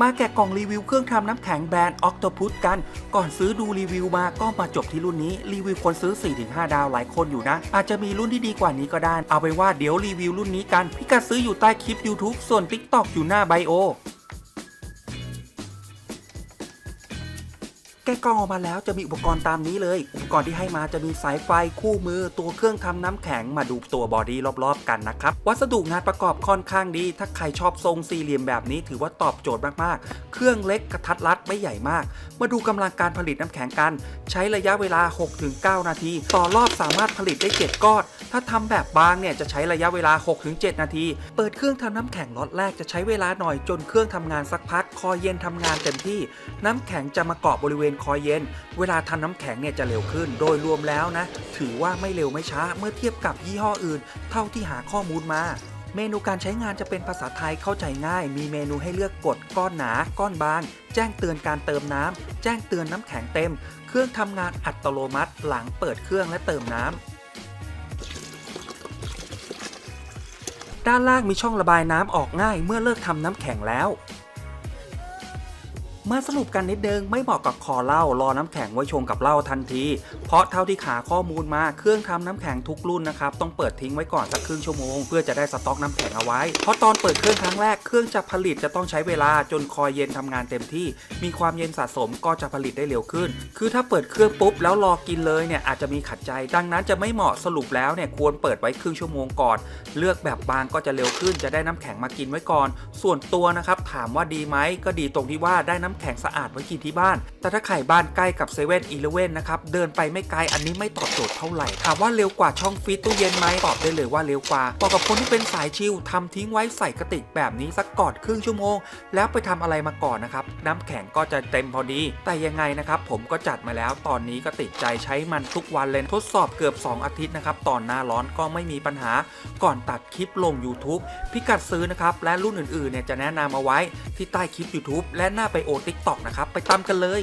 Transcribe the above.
มาแกะกล่องรีวิวเครื่องทำน้ำแข็งแบรนด์ Octopus กัน ก่อนซื้อดูรีวิวมาก็มาจบที่รุ่นนี้ รีวิวคนซื้อ 4-5 ดาวหลายคนอยู่นะ อาจจะมีรุ่นที่ดีกว่านี้ก็ได้ เอาไปว่าเดี๋ยวรีวิวรุ่นนี้กัน พิกัดซื้ออยู่ใต้คลิป YouTube ส่วน TikTok อยู่หน้าไบโอ แกะกล่องออกมาแล้วจะมีอุปกรณ์ตามนี้เลย อุปกรณ์ที่ให้มาจะมีสายไฟคู่มือ ตัวเครื่องทำน้ำแข็งมาดูตัวบอดี้รอบๆกันนะครับ วัสดุงานประกอบค่อนข้างดี ถ้าใครชอบทรงสี่เหลี่ยมแบบนี้ถือว่าตอบโจทย์มากๆ เครื่องเล็กกระทัดรัดไม่ใหญ่มาก มาดูกำลังการผลิตน้ำแข็งกัน ใช้ระยะเวลา 6-9 นาที ต่อรอบสามารถผลิตได้ 7 ก้อน ถ้าทำแบบบางเนี่ยจะใช้ระยะเวลา 6-7 นาที เปิดเครื่องทำน้ำแข็งล็อตแรกจะใช้เวลาหน่อยจนเครื่องทำงานสักพัก คอเย็นทำงานเต็มที่ น้ำแข็งจะมาเกาะบริเวณคอเย็น เวลาทำน้ำแข็งเนี่ยจะเร็วขึ้น โดยรวมแล้วนะ ถือว่าไม่เร็วไม่ช้าเมื่อเทียบกับยี่ห้ออื่น เท่าที่หาข้อมูลมาเมนูการใช้งานจะเป็นภาษาไทยเข้าใจง่าย มีเมนูให้เลือกกดก้อนหนา ก้อนบาง แจ้งเตือนการเติมน้ำ แจ้งเตือนน้ำแข็งเต็ม เครื่องทำงานอัตโนมัติ หลังเปิดเครื่องและเติมน้ำ ด้านล่างมีช่องระบายน้ำออกง่ายเมื่อเลิกทำน้ำแข็งแล้ว มาสรุปกันนิดนึงไม่เหมาะกับคอเหล้ารอน้ำแข็งไว้ชงกับเหล้าทันที เพราะเท่าที่ขาข้อมูลมาเครื่องทำน้ำแข็งทุกรุ่นนะครับต้องเปิดทิ้งไว้ก่อนสักครึ่งชั่วโมงเพื่อจะได้สต็อกน้ำแข็งเอาไว้ เพราะตอนเปิดเครื่องครั้งแรกเครื่องจะผลิตจะต้องใช้เวลาจนคอยเย็นทำงานเต็มที่ มีความเย็นสะสมก็จะผลิตได้เร็วขึ้น คือถ้าเปิดเครื่องปุ๊บแล้วรอกินเลยเนี่ยอาจจะมีขัดใจ ดังนั้นจะไม่เหมาะสรุปแล้วเนี่ยควรเปิดไว้ครึ่งชั่วโมงก่อน เลือกแบบบางก็จะเร็วขึ้น จะได้น้ำแข็งมากินไว้ก่อน ส่วนตัวนะครับถามว่าดีไหมก็ดีตรงที่ว่าได้น้ำแข็งสะอาดไว้กินที่บ้าน แต่ถ้าใครบ้านใกล้กับเซเว่นอีเลเว่นนะครับเดินไปไม่ไกลอันนี้ไม่ตอบโจทย์เท่าไหร่ถามว่าเร็วกว่าช่องฟรีตู้เย็นไหมตอบได้เลยว่าเร็วกว่าเหมาะกับคนที่เป็นสายชิลทำทิ้งไว้ใส่กระติกแบบนี้สักก่อนครึ่งชั่วโมง แล้วไปทำอะไรมาก่อนนะครับน้ำแข็งก็จะเต็มพอดี แต่ยังไงนะครับผมก็จัดมาแล้วตอนนี้ก็ติดใจใช้มันทุกวันเลยทดสอบเกือบ 2 อาทิตย์นะครับตอนหน้าร้อนก็ไม่มีปัญหา ก่อนตัดคลิปลง YouTube พิกัดซื้อนะครับและรุ่นอื่นๆเนี่ยจะแนะนำเอาไว้ที่ใต้คลิป YouTube และหน้าไปโอ TikTok นะครับ ไปตามกันเลย